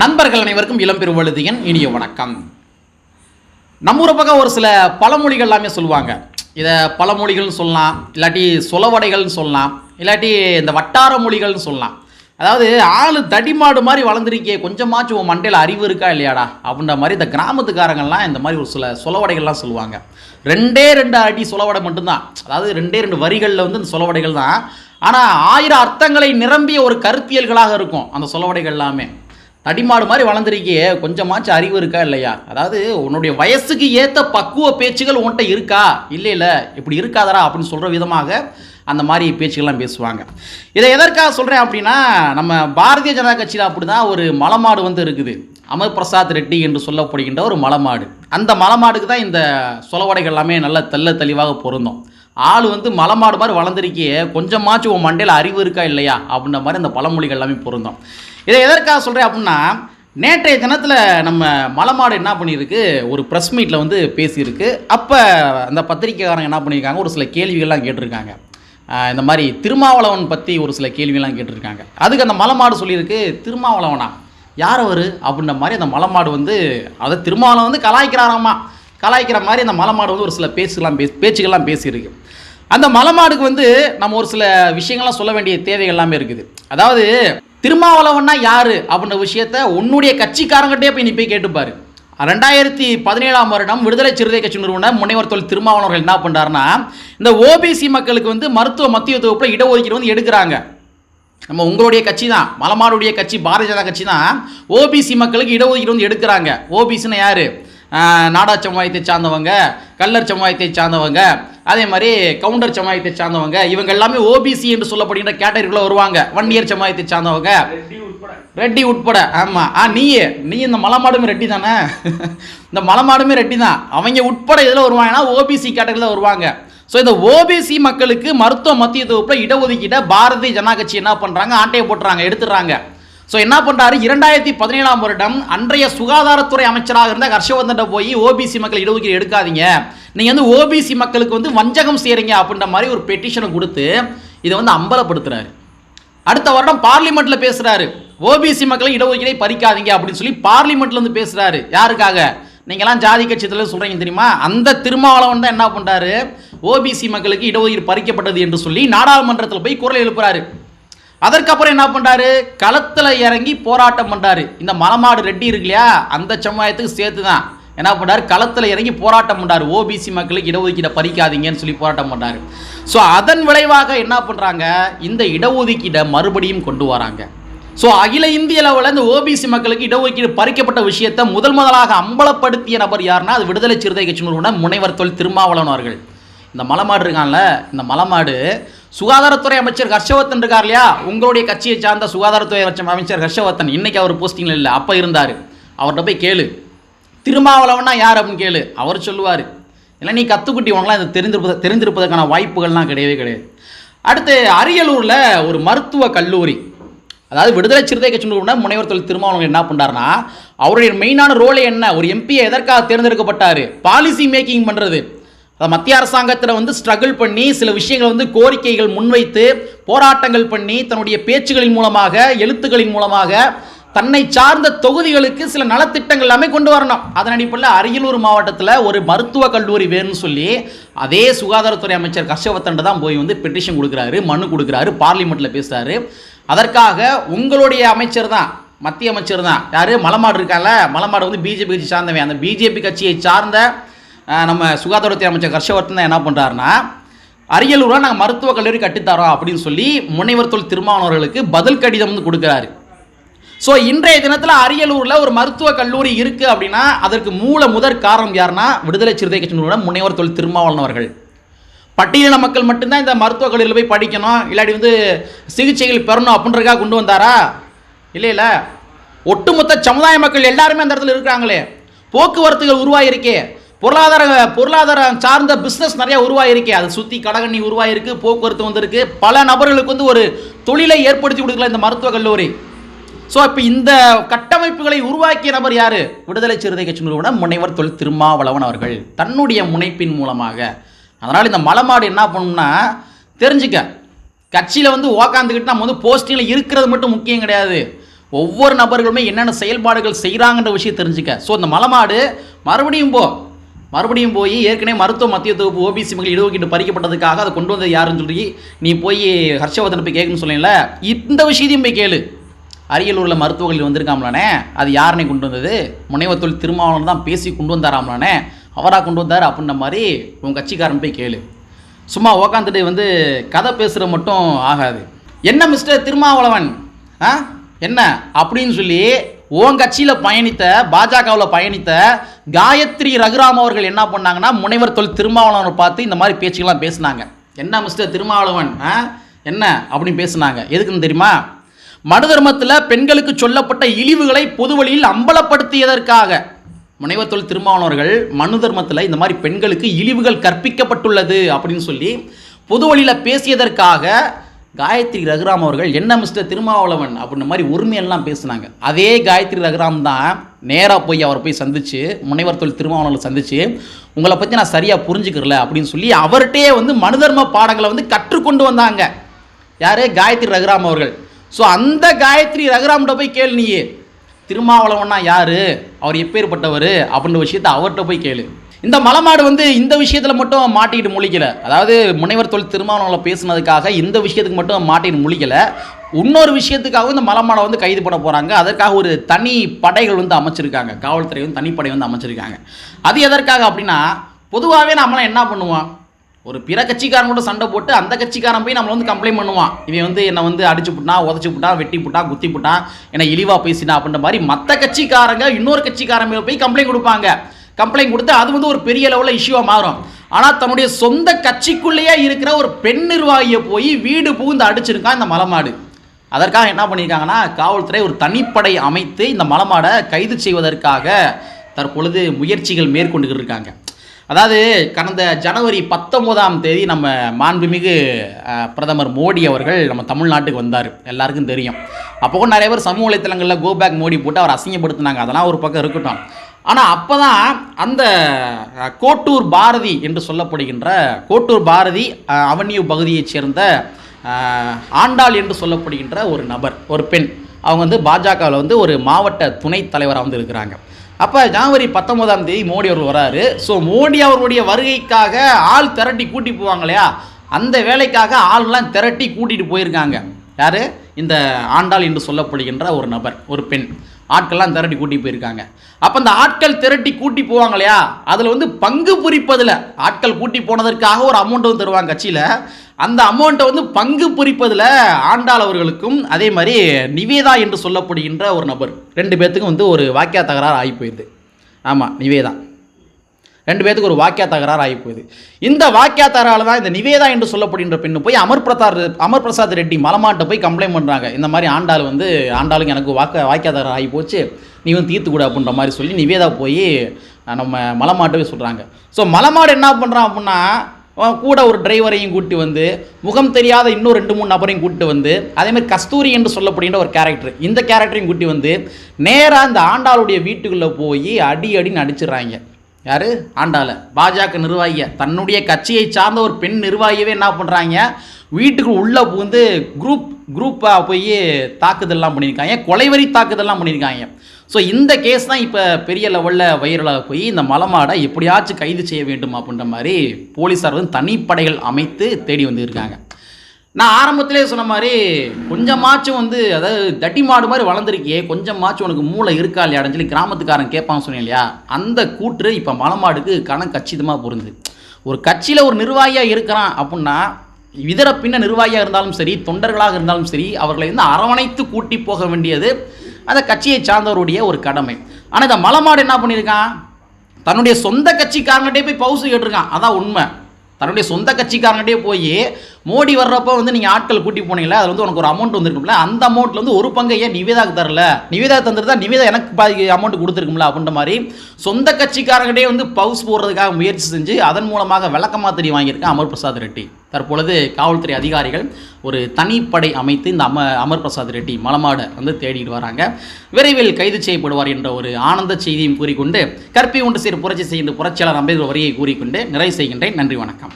நண்பர்கள் அனைவருக்கும் இளம் பெருவழுதியன் இனிய வணக்கம். நம்ம ஊர் பக்கம் ஒரு சில பழமொழிகள் எல்லாமே சொல்லுவாங்க. இதை பழமொழிகள்னு சொல்லலாம் இல்லாட்டி சொலவடைகள்னு சொல்லலாம் இல்லாட்டி இந்த வட்டார மொழிகள்னு சொல்லலாம். அதாவது ஆள் தடிமாடு மாதிரி வளர்ந்துருக்கே கொஞ்சமாச்சும் உன் மண்டையில் அறிவு இருக்கா இல்லையாடா? அப்படின்ற மாதிரி இந்த கிராமத்துக்காரங்கள்லாம் இந்த மாதிரி ஒரு சில சொலவடைகள்லாம் சொல்லுவாங்க. ரெண்டே ரெண்டு அடி சொலவடை மட்டும்தான். அதாவது ரெண்டே ரெண்டு வரிகளில் வந்து இந்த சொலவடைகள் தான். ஆனால் ஆயிரம் அர்த்தங்களை நிரம்பிய ஒரு கருத்தியல்களாக இருக்கும் அந்த சொலவடைகள் எல்லாமே. தடிமாடு மாதிரி வளர்ந்துருக்கியே கொஞ்சமாச்சும் அறிவு இருக்கா இல்லையா? அதாவது உன்னுடைய வயசுக்கு ஏற்ற பக்குவ பேச்சுகள் உன்கிட்ட இருக்கா? இல்லை இல்லை இப்படி இருக்காதடா அப்படின்னு சொல்கிற விதமாக அந்த மாதிரி பேச்சுகள்லாம் பேசுவாங்க. இதை எதற்காக சொல்கிறேன் அப்படின்னா நம்ம பாரதிய ஜனதா கட்சியில் அப்படி தான் ஒரு மலமாடு வந்து இருக்குது. அமர் பிரசாத் ரெட்டி என்று சொல்லப்படுகின்ற ஒரு மலமாடு. அந்த மலமாடுக்கு தான் இந்த சொலவடைகள் எல்லாமே நல்ல தெல்ல தெளிவாக பொருந்தும். ஆள் வந்து மலமாடு மாதிரி வளர்ந்துருக்கியே கொஞ்சமாச்சும் உன் மண்டையில் அறிவு இருக்கா இல்லையா? அப்படின்ற மாதிரி அந்த பழமொழிகள் எல்லாமே பொருந்தும். இதை எதற்காக சொல்கிறேன் அப்படின்னா நேற்றைய தினத்தில் நம்ம மலமாடு என்ன பண்ணியிருக்கு? ஒரு ப்ரெஸ் மீட்டில் வந்து பேசியிருக்கு. அப்போ அந்த பத்திரிக்கைக்காரங்க என்ன பண்ணியிருக்காங்க? ஒரு சில கேள்விகள்லாம் கேட்டிருக்காங்க. இந்த மாதிரி திருமாவளவன் பற்றி ஒரு சில கேள்விகள்லாம் கேட்டிருக்காங்க. அதுக்கு அந்த மலமாடு சொல்லியிருக்கு திருமாவளவனா? யார் அவர்? அப்படின்ற மாதிரி அந்த மலமாடு வந்து அதை திருமாவளவன் வந்து கலாய்க்கிறாராமா? கலாய்க்கிற மாதிரி அந்த மலமாடு வந்து ஒரு சில பேச்சுகள்லாம் பேசு பேச்சுகள்லாம் பேசியிருக்கு. அந்த மலமாடுக்கு வந்து நம்ம ஒரு சில விஷயங்கள்லாம் சொல்ல வேண்டிய தேவைகள் எல்லாமே இருக்குது. அதாவது திருமாவளவன்னா யாரு அப்படின்ற விஷயத்த உன்னுடைய கட்சிக்காரங்கிட்டே போய் நீ போய் கேட்டுப்பாரு ரெண்டாயிரத்தி பதினேழாம் வருடம் விடுதலை சிறுத்தை கட்சி நிறுவனர் முனைவர் தொழில் திருமாவளவர்கள் என்ன பண்ணுறாருன்னா இந்த ஓபிசி மக்களுக்கு வந்து மருத்துவ மத்திய தொகுப்பில் இடஒதுக்கீடு வந்து எடுக்கிறாங்க. நம்ம உங்களுடைய கட்சி தான் மலமாடுடைய கட்சி பாரதிய ஜனதா கட்சி தான் ஓபிசி மக்களுக்கு இடஒதுக்கீடு வந்து எடுக்கிறாங்க. ஓபிசின்னு யார்? நாடா சமுதாயத்தை சார்ந்தவங்க கல்லர் சமுதாயத்தை சார்ந்தவங்க அதே மாதிரி கவுண்டர் சமுதாயத்தை சார்ந்தவங்க இவங்க எல்லாமே ஓபிசி என்று சொல்லப்படுகின்ற கேட்டகரிக்குள்ள வருவாங்க. வன்னியர் சமுதாயத்தை சார்ந்தவங்க. ரெட்டி உட்பட. ஆமாம் ஆ நீயே. நீ இந்த மலமாடுமே ரெட்டி தானே? இந்த மலமாடுமே ரெட்டி தான். அவங்க உட்பட இதில் வருவாங்கன்னா ஓபிசி கேட்டகரியில் வருவாங்க. ஸோ இந்த ஓபிசி மக்களுக்கு மருத்துவ மத்திய தொகுப்பில் இடஒதுக்கீட்டை பாரதிய ஜனதா கட்சி என்ன பண்ணுறாங்க ஆட்டையை போட்டுறாங்க எடுத்துடுறாங்க. ஸோ என்ன பண்ணுறாரு இரண்டாயிரத்தி பதினேழாம் வருடம் அன்றைய சுகாதாரத்துறை அமைச்சராக இருந்த ஹர்ஷவர்தன் போய் ஓபிசி மக்கள் இடஒதுக்கீடு எடுக்காதீங்க. நீங்கள் வந்து ஓபிசி மக்களுக்கு வந்து வஞ்சகம் செய்கிறீங்க அப்படின்ற மாதிரி ஒரு பெட்டிஷனை கொடுத்து இதை வந்து அம்பலப்படுத்துறாரு. அடுத்த வருடம் பார்லிமெண்ட்டில் பேசுகிறாரு ஓபிசி மக்களை இடஒதுக்கீடை பறிக்காதீங்க அப்படின்னு சொல்லி பார்லிமெண்ட்ல வந்து பேசுகிறாரு யாருக்காக? நீங்களாம் ஜாதி கட்சித்தில் சொல்கிறீங்க தெரியுமா? அந்த திருமாவளவன் தான் என்ன பண்ணுறாரு ஓபிசி மக்களுக்கு இடஒதுக்கீடு பறிக்கப்பட்டது என்று சொல்லி நாடாளுமன்றத்தில் போய் குரல் எழுப்புறாரு. அதற்கப்புறம் என்ன பண்ணுறாரு களத்தில் இறங்கி போராட்டம் பண்ணுறாரு இந்த மலமாடு ரெட்டி இருக்கு இல்லையா? அந்த சமுதாயத்துக்கு சேர்த்து தான் என்ன பண்ணுறாரு களத்தில் இறங்கி போராட்டம் பண்ணுறாரு ஓபிசி மக்களுக்கு இடஒதுக்கீடை பறிக்காதீங்கன்னு சொல்லி போராட்டம் பண்ணுறாரு ஸோ அதன் விளைவாக என்ன பண்ணுறாங்க இந்த இடஒதுக்கீடை மறுபடியும் கொண்டு வராங்க. ஸோ அகில இந்திய அளவில் இந்த ஓபிசி மக்களுக்கு இடஒதுக்கீடு பறிக்கப்பட்ட விஷயத்தை முதல் முதலாக அம்பலப்படுத்திய நபர் யாருன்னா அது விடுதலை சிறுத்தை கட்சி நிறுவனம் முனைவர் தொல் திருமாவளவன் அவர்கள். இந்த மலமாடு இருக்கான்ல? இந்த மலமாடு சுகாதாரத்துறை அமைச்சர் ஹர்ஷவர்தன் இருக்கார் இல்லையா? உங்களுடைய கட்சியை சார்ந்த சுகாதாரத்துறை அமைச்சர் அமைச்சர் ஹர்ஷவர்தன் இன்னைக்கு அவர் போஸ்டிங்கில் இல்லை அப்போ இருந்தார். அவர்கிட்ட போய் கேளு. திருமாவளவன்னா யார் அப்படின்னு கேளு. அவர் சொல்லுவார். இல்லை நீ கத்துக்குட்டி உனக்குலாம் இது தெரிந்திருப்பது தெரிந்திருப்பதற்கான வாய்ப்புகள்லாம் கிடையவே கிடையாது. அடுத்து அரியலூரில் ஒரு மருத்துவ கல்லூரி. அதாவது விடுதலை சிறுத்தை கட்சி முனைவர் தொழில் திருமாவளவன் என்ன பண்ணாருன்னா அவருடைய மெயினான ரோலே என்ன? ஒரு எம்பியை எதற்காக தேர்ந்தெடுக்கப்பட்டார்? பாலிசி மேக்கிங் பண்ணுறது மத்திய அரசாங்கத்தில் வந்து ஸ்ட்ரகிள் பண்ணி சில விஷயங்களை வந்து கோரிக்கைகள் முன்வைத்து போராட்டங்கள் பண்ணி தன்னுடைய பேச்சுகளின் மூலமாக எழுத்துக்களின் மூலமாக தன்னை சார்ந்த தொகுதிகளுக்கு சில நலத்திட்டங்கள் எல்லாமே கொண்டு வரணும். அதன் அடிப்படையில் அரியலூர் மாவட்டத்தில் ஒரு மருத்துவக் கல்லூரி வேணும்னு சொல்லி அதே சுகாதாரத்துறை அமைச்சர் கஷ்யவத்தண்ட தான் போய் வந்து பெட்டிஷன் கொடுக்குறாரு மனு கொடுக்குறாரு பார்லிமெண்ட்டில் பேசுகிறாரு அதற்காக உங்களுடைய அமைச்சர் தான் மத்திய அமைச்சர் தான். யார்? மலமாடு இருக்கால மலமாடு வந்து பிஜேபி கட்சி சார்ந்தவன். அந்த பிஜேபி கட்சியை சார்ந்த நம்ம சுகாதாரத்துறை அமைச்சர் ஹர்ஷவர்தன் தான் என்ன பண்ணுறாருன்னா அரியலூரில் நாங்கள் மருத்துவக் கல்லூரி கட்டித்தரோம் அப்படின்னு சொல்லி முனைவர் தொல் திருமாவளவர்களுக்கு பதில் கடிதம் வந்து கொடுக்குறாரு. ஸோ இன்றைய தினத்தில் அரியலூரில் ஒரு மருத்துவக் கல்லூரி இருக்குது அப்படின்னா அதற்கு மூல முதற் காரணம் யாருன்னா விடுதலை சிறுத்தை கட்சி முனைவர் தொல் திருமாவளவர்கள் பட்டியல பட்டியலின மக்கள் மட்டும்தான் இந்த மருத்துவக் கல்லூரியில் போய் படிக்கணும் இல்லாட்டி வந்து சிகிச்சைகள் பெறணும் அப்படின்றக்காக கொண்டு வந்தாரா? இல்லை இல்லை. ஒட்டுமொத்த சமுதாய மக்கள் எல்லாருமே அந்த இடத்துல இருக்கிறாங்களே. போக்குவரத்துகள் உருவாகிருக்கே பொருளாதார பொருளாதாரம் சார்ந்த பிஸ்னஸ் நிறைய உருவாயிருக்கு அதை சுற்றி கடகண்ணி உருவாயிருக்கு போக்குவரத்து வந்திருக்கு. பல நபர்களுக்கு வந்து ஒரு தொழிலை ஏற்படுத்தி கொடுக்கல இந்த மருத்துவக் கல்லூரி. ஸோ இப்போ இந்த கட்டமைப்புகளை உருவாக்கிய நபர் யார்? விடுதலை சிறுத்தை கட்சி நிறுவனம் முனைவர் தொழில் திருமாவளவன் அவர்கள். தன்னுடைய முனைப்பின் மூலமாக. அதனால் இந்த மலைமாடு என்ன பண்ணும்னா தெரிஞ்சுக்க. கட்சியில் வந்து உக்காந்துக்கிட்டு நம்ம வந்து போஸ்டிங்கில் இருக்கிறது மட்டும் முக்கியம் கிடையாது. ஒவ்வொரு நபர்களுமே என்னென்ன செயல்பாடுகள் செய்கிறாங்கன்ற விஷயம் தெரிஞ்சுக்க. ஸோ இந்த மலைமாடு மறுபடியும் போ. மறுபடியும் போய் ஏற்கனவே மருத்துவ மத்திய தொகுப்பு ஓபிசி மக்கள் இடஒதுக்கீடு பறிக்கப்பட்டதுக்காக அதை கொண்டு வந்தது யாருன்னு சொல்லி நீ போய் ஹர்ஷவர்தன் போய் கேட்கணும்னு சொன்னீங்கல்ல இந்த விஷயத்தையும் போய் கேளு. அரியலூரில் மருத்துவர்கள் வந்திருக்காமலானே? அது யாருனே கொண்டு வந்தது? முனைவர் தொழில் திருமாவளவன் தான் பேசி கொண்டு வந்தாராமலானே? அவராக கொண்டு வந்தார் அப்படின்ற மாதிரி உன் கட்சிக்காரன் போய் கேளு. சும்மா உக்காந்துட்டு வந்து கதை பேசுகிற மட்டும் ஆகாது. என்ன மிஸ்டர் திருமாவளவன்? ஆ? என்ன? அப்படின்னு சொல்லி உன் கட்சியில் பயணித்த பாஜகவில் பயணித்த காயத்ரி ரகுராம் அவர்கள் என்ன பண்ணாங்கன்னா முனைவர் தொழில் திருமாவளவன் பார்த்து இந்த மாதிரி பேச்சுக்கெல்லாம் பேசினாங்க. என்ன மிஸ்டர் திருமாவளவன் என்ன? அப்படின்னு பேசுனாங்க. எதுக்குன்னு தெரியுமா? மனு தர்மத்தில் பெண்களுக்கு சொல்லப்பட்ட இழிவுகளை பொது வழியில் அம்பலப்படுத்தியதற்காக. முனைவர் தொழில் திருமாவளவர்கள் மனு தர்மத்தில் இந்த மாதிரி பெண்களுக்கு இழிவுகள் கற்பிக்கப்பட்டுள்ளது அப்படின்னு சொல்லி பொது வழியில் பேசியதற்காக காயத்ரி ரகுராம் அவர்கள் என்ன மிஸ்டர் திருமாவளவன்? அப்படின்ற மாதிரி உரிமையெல்லாம் பேசுனாங்க. அதே காயத்ரி ரகுராம் தான் நேராக போய் அவரை போய் சந்திச்சு முனைவர் தொழில் திருமாவளவனை சந்திச்சு உங்களை பற்றி நான் சரியாக புரிஞ்சுக்கிறல அப்படின்னு சொல்லி அவர்கிட்டயே வந்து மனுதர்ம பாடங்களை வந்து கற்றுக்கொண்டு வந்தாங்க. யார்? காயத்ரி ரகுராம் அவர்கள். ஸோ அந்த காயத்ரி ரகுராம்கிட்ட போய் கேள் நீ திருமாவளவன்னா யாரு? அவர் எப்பேற்பட்டவர் அப்படின்ற விஷயத்தை அவர்கிட்ட போய் கேளு. இந்த மலமாடு வந்து இந்த விஷயத்தில் மட்டும் மாட்டிக்கிட்டு முழிக்கல. அதாவது முனைவர் தொழில் திருமாவளவனை பேசுனதுக்காக இந்த விஷயத்துக்கு மட்டும் மாட்டிட்டு முழிக்கல. இன்னொரு விஷயத்துக்காகவும் இந்த மலமாடை வந்து கைது பண்ண போகிறாங்க அதற்காக ஒரு தனி படைகள் வந்து அமைச்சிருக்காங்க. காவல்துறை வந்து தனிப்படை வந்து அமைச்சிருக்காங்க. அது எதற்காக அப்படின்னா பொதுவாகவே நம்மளாம் என்ன பண்ணுவோம் ஒரு பிற கட்சிக்காரன் கூட சண்டை போட்டு அந்த கட்சிக்காரன் போய் நம்மளை வந்து கம்ப்ளைண்ட் பண்ணுவான். இவன் வந்து என்னை வந்து அடிச்சு புட்டான் உதச்சி புட்டான் வெட்டி புட்டான் குத்தி புட்டான் என்னை இழிவாக பேசினா அப்படின்ற மாதிரி மற்ற கட்சிக்காரங்க இன்னொரு கட்சிக்காரன் மேல போய் கம்ப்ளைண்ட் கொடுப்பாங்க. கம்ப்ளைண்ட் கொடுத்து அது வந்து ஒரு பெரிய லெவலில் இஷ்யூவாக மாறும். ஆனால் தன்னுடைய சொந்த கட்சிக்குள்ளேயே இருக்கிற ஒரு பெண் நிர்வாகியை போய் வீடு புகுந்து அடிச்சிருக்கான் இந்த மலமாடு. அதற்காக என்ன பண்ணியிருக்காங்கன்னா காவல்துறை ஒரு தனிப்படை அமைத்து இந்த மலமாடை கைது செய்வதற்காக தற்பொழுது முயற்சிகள் மேற்கொண்டுகிட்டு இருக்காங்க. அதாவது கடந்த ஜனவரி பத்தொம்போதாம் தேதி நம்ம மாண்புமிகு பிரதமர் மோடி அவர்கள் நம்ம தமிழ்நாட்டுக்கு வந்தார். எல்லாருக்கும் தெரியும். அப்போ கூட நிறைய பேர் சமூக வலைத்தளங்களில் கோபேக் மோடி போட்டு அவர் அசிங்கப்படுத்தினாங்க. அதெல்லாம் ஒரு பக்கம் இருக்கட்டும். ஆனால் அப்போ தான் அந்த கோட்டூர் பாரதி என்று சொல்லப்படுகின்ற கோட்டூர் பாரதி அவன்யூ பகுதியைச் சேர்ந்த ஆண்டாள் என்று சொல்லப்படுகின்ற ஒரு நபர் ஒரு பெண். அவங்க வந்து பாஜகவில் வந்து ஒரு மாவட்ட துணைத் தலைவராக வந்து இருக்கிறாங்க. அப்போ ஜனவரி பத்தொன்பதாம் தேதி மோடி அவர்கள் வராரு. ஸோ மோடி அவர்களுடைய வருகைக்காக ஆள் திரட்டி கூட்டி போவாங்க இல்லையா? அந்த வேலைக்காக ஆள்லாம் திரட்டி கூட்டிகிட்டு போயிருக்காங்க. யார்? இந்த ஆண்டாள் என்று சொல்லப்படுகின்ற ஒரு நபர் ஒரு பெண். ஆட்கள்லாம் திரட்டி கூட்டி போயிருக்காங்க. அப்போ அந்த ஆட்கள் திரட்டி கூட்டி போவாங்க இல்லையா அதில் வந்து பங்கு புரிப்பதில் ஆட்கள் கூட்டி போனதற்காக ஒரு அமௌண்ட் வந்து தருவாங்க கட்சியில். அந்த அமௌண்ட்டை வந்து பங்கு புரிப்பதில் ஆண்டாள் அவர்களுக்கும் அதே மாதிரி நிவேதா என்று சொல்லப்படுகின்ற ஒரு நபர். ரெண்டு பேர்த்துக்கும் வந்து ஒரு வாக்கியா தகராறு ஆகி போயிடுது. ஆமாம் நிவேதா. ரெண்டு பேத்துக்கு ஒரு வாக்கியா தகராறு ஆகி போகுது இந்த வாக்கியா தகராறு தான் இந்த நிவேதா என்று சொல்லப்படுகின்ற பெண்ணு போய் அமர் பிரசாத் அமர் பிரசாத் ரெட்டி மலமாட்ட போய் கம்ப்ளைண்ட் பண்ணுறாங்க இந்த மாதிரி ஆண்டாள் வந்து ஆண்டாளுக்கு எனக்கு வாக்க வாக்கியா தகராறு ஆகி போச்சு நீ வந்து தீர்த்து கூட அப்படின்ற மாதிரி சொல்லி நிவேதா போய் நம்ம மலமாட்டவே சொல்கிறாங்க ஸோ மலமாடு என்ன பண்ணுறான் அப்படின்னா கூட ஒரு டிரைவரையும் கூட்டி வந்து முகம் தெரியாத இன்னும் ரெண்டு மூணு நபரையும் கூட்டி வந்து அதேமாதிரி கஸ்தூரி என்று சொல்லப்படுகின்ற ஒரு கேரக்டர் இந்த கேரக்டரையும் கூட்டி வந்து நேராக இந்த ஆண்டாளுடைய வீட்டுக்குள்ளே போய் அடி அடின்னு அடிச்சிடுறாங்க யாரு? ஆண்டாள. பாஜக நிர்வாகிய. தன்னுடைய கட்சியை சார்ந்த ஒரு பெண் நிர்வாகியவே என்ன பண்ணுறாங்க வீட்டுக்கு உள்ளே புகுந்து குரூப் குரூப்பாக போய் தாக்குதல்லாம் பண்ணியிருக்காங்க கொலைவரி தாக்குதல்லாம் பண்ணியிருக்காங்க ஸோ இந்த கேஸ் தான் இப்போ பெரிய லெவலில் வைரலாக போய் இந்த மலமாடை எப்படியாச்சும் கைது செய்ய வேண்டும் அப்படின்ற மாதிரி போலீஸார் வந்து தனிப்படைகள் அமைத்து தேடி வந்திருக்காங்க. நான் ஆரம்பத்திலே சொன்ன மாதிரி கொஞ்சமாச்சும் வந்து அதாவது தட்டி மாடு மாதிரி வளர்ந்துருக்கியே கொஞ்சமாச்சும் உனக்கு மூளை இருக்கா இல்லையான்னு சொல்லி கிராமத்துக்காரன் கேட்பான் சொன்னேன் இல்லையா? அந்த கூற்று இப்போ மலமாடுக்கு கணம் கச்சிதமாக பொருந்துது ஒரு கட்சியில் ஒரு நிர்வாகியாக இருக்கிறான் அப்படின்னா இதர பின்ன நிர்வாகியாக இருந்தாலும் சரி தொண்டர்களாக இருந்தாலும் சரி அவர்களை வந்து அரவணைத்து கூட்டி போக வேண்டியது அந்த கட்சியை சார்ந்தவருடைய ஒரு கடமை. ஆனால் இந்த மலமாடு என்ன பண்ணியிருக்கான்? தன்னுடைய சொந்த கட்சிக்காரங்கிட்டே போய் பவுசு கேட்டிருக்கான். அதான் உண்மை. தன்னுடைய சொந்த கட்சிக்காரங்கிட்டே போய் மோடி வர்றப்போ வந்து நீங்கள் ஆட்கள் கூட்டி போனீங்களா அதில் வந்து உனக்கு ஒரு அமௌண்ட் வந்துருக்கும்ல அந்த அமௌண்ட்ல வந்து ஒரு பங்கை ஏன் நிவேதாக்கு தரல? நிவேதா தந்துருந்தா நிவேதா எனக்கு பாதி அமௌண்ட் கொடுத்துருக்கும்ல அப்படின்ற மாதிரி சொந்த கட்சிக்காரங்கிட்டே வந்து பவுஸ் போடுறதுக்காக முயற்சி செஞ்சு அதன் மூலமாக விளக்கமாக தெரிய வாங்கியிருக்கேன் அமர் பிரசாத் ரெட்டி. தற்பொழுது காவல்துறை அதிகாரிகள் ஒரு தனிப்படை அமைத்து இந்த அம அமர் பிரசாத் ரெட்டி மலமாடை வந்து தேடிட்டு வராங்க. விரைவில் கைது செய்யப்படுவார் என்ற ஒரு ஆனந்த செய்தியும் கூறிக்கொண்டு கற்பி ஒன்று சீர் புரட்சி செய்து புரட்சியாளர் அம்பேத்கர் வரியை கூறிக்கொண்டு நிறைவு செய்கின்றேன். நன்றி வணக்கம்.